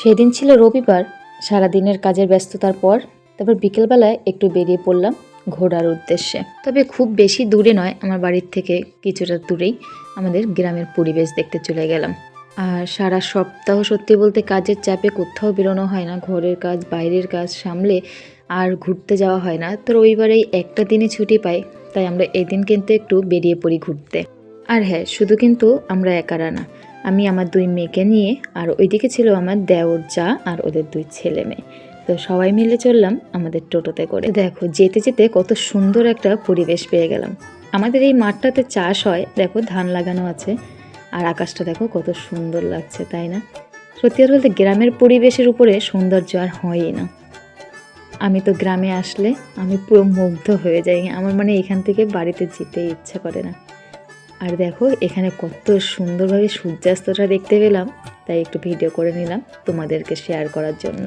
সেদিন ছিল রবিবার, সারাদিনের কাজের ব্যস্ততার পর তারপর বিকেলবেলায় একটু বেরিয়ে পড়লাম ঘোরার উদ্দেশ্যে। তবে খুব বেশি দূরে নয়, আমার বাড়ির থেকে কিছুটা দূরেই আমাদের গ্রামের পরিবেশ দেখতে চলে গেলাম। আর সারা সপ্তাহ সত্যি বলতে কাজের চাপে কোথাও বেরোনো হয় না, ঘরের কাজ, বাইরের কাজ সামলে আর ঘুরতে যাওয়া হয় না। তো রবিবারেই একটা দিনে ছুটি পাই, তাই আমরা এদিন কিন্তু একটু বেরিয়ে পড়ি ঘুরতে। আর হ্যাঁ শুধু কিন্তু আমরা একারা না আমি আমার দুই মেয়েকে নিয়ে আর ওইদিকে ছিল আমার দেওর যা আর ওদের দুই ছেলে মেয়ে। তো সবাই মিলে চললাম আমাদের টোটোতে করে। দেখো, যেতে যেতে কত সুন্দর একটা পরিবেশ পেয়ে গেলাম। আমাদের এই মাঠটাতে চাষ হয়। দেখো, ধান লাগানো আছে। আর আকাশটা দেখো, কত সুন্দর লাগছে, তাই না? সত্যি কথা বলতে গ্রামের পরিবেশের উপরে সৌন্দর্য আর হয়ই না। আমি তো গ্রামে আসলে আমি পুরো মুগ্ধ হয়ে যাই। আমার মানে এখান থেকে বাড়িতে যেতে ইচ্ছা করে না। আর দেখো, এখানে কত সুন্দরভাবে সূর্যাস্তটা দেখতে পেলাম, তাই একটু ভিডিও করে নিলাম তোমাদেরকে শেয়ার করার জন্য।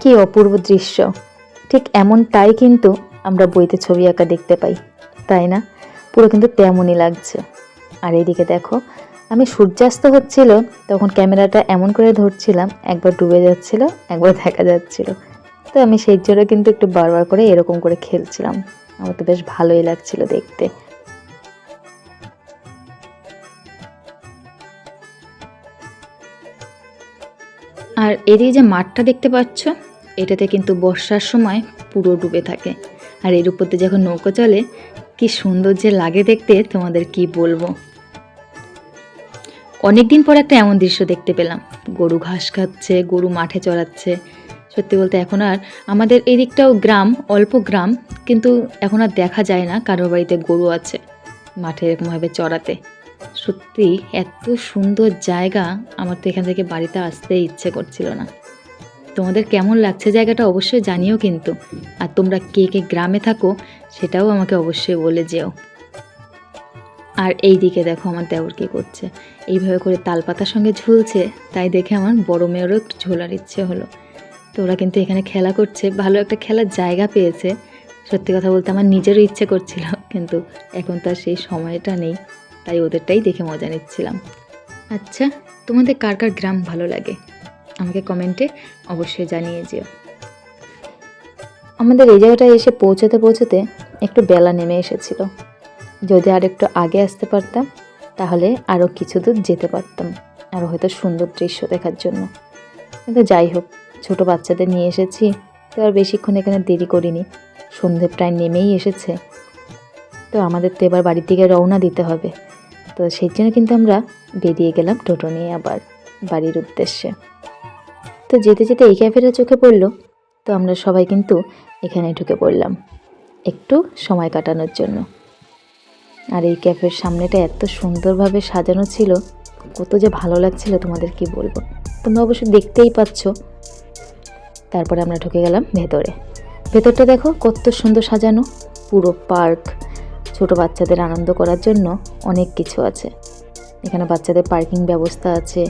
কি অপূর্ব দৃশ্য। ঠিক এমনটাই কিন্তু আমরা বইতে ছবি আঁকা দেখতে পাই, তাই না? পুরো কিন্তু তেমনই লাগছে। আর এইদিকে দেখো, আমি সূর্যাস্ত হচ্ছিল, তখন ক্যামেরাটা এমন করে ধরছিলাম, একবার ডুবে যাচ্ছিল, একবার দেখা যাচ্ছিল। তো আমি সেই জন্য কিন্তু একটু বারবার করে এরকম করে খেলছিলাম। আমার তো বেশ ভালোই লাগছিল দেখতে। আর এদিকে যে মাঠটা দেখতে পাচ্ছ, এটাতে কিন্তু বর্ষার সময় পুরো ডুবে থাকে। আর এর উপর দিয়ে যখন নৌকো চলে, কি সুন্দর যে লাগে দেখতে, তোমাদের কি বলব? অনেকদিন পর একটা এমন দৃশ্য দেখতে পেলাম। গরু ঘাস খাচ্ছে, গরু মাঠে চড়াচ্ছে। সত্যি বলতে এখন আর আমাদের এদিকটাও গ্রাম, অল্প গ্রাম, কিন্তু এখন আর দেখা যায় না কারোর বাড়িতে গরু আছে মাঠে এরকমভাবে চড়াতে। সত্যি এত সুন্দর জায়গা আমার তো এখান থেকে বাড়িতে আসতে ইচ্ছে করছিল না। তোমাদের কেমন লাগছে জায়গাটা অবশ্যই জানিও কিন্তু। আর তোমরা কে কে গ্রামে থাকো সেটাও আমাকে অবশ্যই বলে যেও। আর এই দিকে দেখো আমার দেওর কী করছে। এইভাবে করে তালপাতার সঙ্গে ঝুলছে, তাই দেখে আমার বড় মেয়েরও একটু ঝোলার ইচ্ছে হলো। তো ওরা কিন্তু এখানে খেলা করছে, ভালো একটা খেলার জায়গা পেয়েছে। সত্যি কথা বলতে আমার নিজেরও ইচ্ছে করছিল, কিন্তু এখন তার সেই সময়টা নেই, তাই ওদেরটাই দেখে মজা নিচ্ছিলাম। আচ্ছা তোমাদের কার কার গ্রাম ভালো লাগে? আমাকে কমেন্টে অবশ্যই জানিয়ে যেও। আমাদের এই জায়গাটায় এসে পৌঁছতে পৌঁছতে একটু বেলা নেমে এসেছিল। যদি আর একটু আগে আসতে পারতাম, তাহলে আরও কিছু দূর যেতে পারতাম আরও হয়তো সুন্দর দৃশ্য দেখার জন্য। কিন্তু যাই হোক ছোট বাচ্চাদের নিয়ে এসেছি, তো আর বেশিক্ষণ এখানে দেরি করিনি। সন্ধে প্রায় নেমেই এসেছে। তো আমাদের তো এবার বাড়ির দিকে রওনা দিতে হবে। তো সেই জন্য কিন্তু আমরা বেরিয়ে গেলাম টোটো নিয়ে আবার বাড়ির উদ্দেশ্যে। তো যেতে যেতে এই ক্যাফেটা চোখে পড়ল, তো আমরা সবাই কিন্তু এখানে ঢুকে পড়লাম, একটু সময় কাটানোর জন্য। আর এই ক্যাফের সামনেটা এত সুন্দরভাবে সাজানো ছিল, কত যে ভালো লাগছিল তোমাদের কি বলব? তোমরা অবশ্য দেখতেই পাচ্ছ তারপরে আমরা ঢুকে গেলাম ভেতরে। ভেতরটা দেখো কত সুন্দর সাজানো। পুরো পার্ক, ছোট বাচ্চাদের আনন্দ করার জন্য অনেক কিছু আছে। এখানে বাচ্চাদের পার্কিং ব্যবস্থা আছে।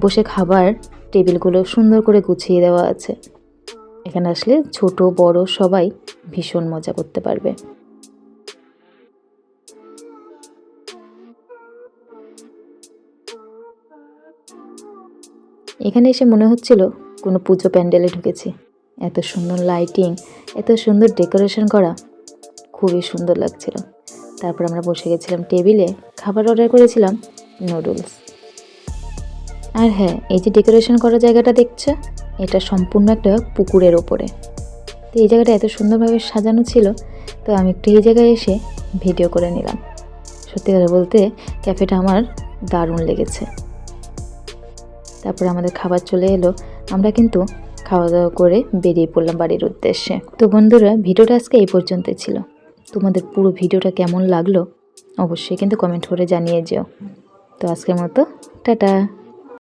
বসে খাবার টেবিলগুলো সুন্দর করে গুছিয়ে দেওয়া আছে। এখানে আসলে ছোট, বড় সবাই ভীষণ মজা করতে পারবে। এখানে এসে মনে হচ্ছিল কোনো পুজো প্যান্ডেলে ঢুকেছি। এত সুন্দর লাইটিং এত সুন্দর ডেকোরেশন করা, খুবই সুন্দর লাগছিল। তারপর আমরা বসে গেছিলাম টেবিলে খাবার অর্ডার করেছিলাম নুডলস আর হ্যাঁ এই যে ডেকোরেশন করা জায়গাটা দেখছ, এটা সম্পূর্ণ একটা পুকুরের ওপরে। তো এই জায়গাটা এত সুন্দরভাবে সাজানো ছিল, তো আমি একটু এই জায়গায় এসে ভিডিও করে নিলাম। সত্যি কথা বলতে ক্যাফেটা আমার দারুণ লেগেছে। তারপর আমাদের খাবার চলে এলো আমরা কিন্তু খাওয়া দাওয়া করে বেরিয়ে পড়লাম বাড়ির উদ্দেশ্যে। তো বন্ধুরা, ভিডিওটা আজকে এই পর্যন্ত ছিল। তোমাদের পুরো ভিডিওটা কেমন লাগল, অবশ্যই কিন্তু কমেন্ট করে জানিয়ে যেও। তো আজকের মতো, টাটা!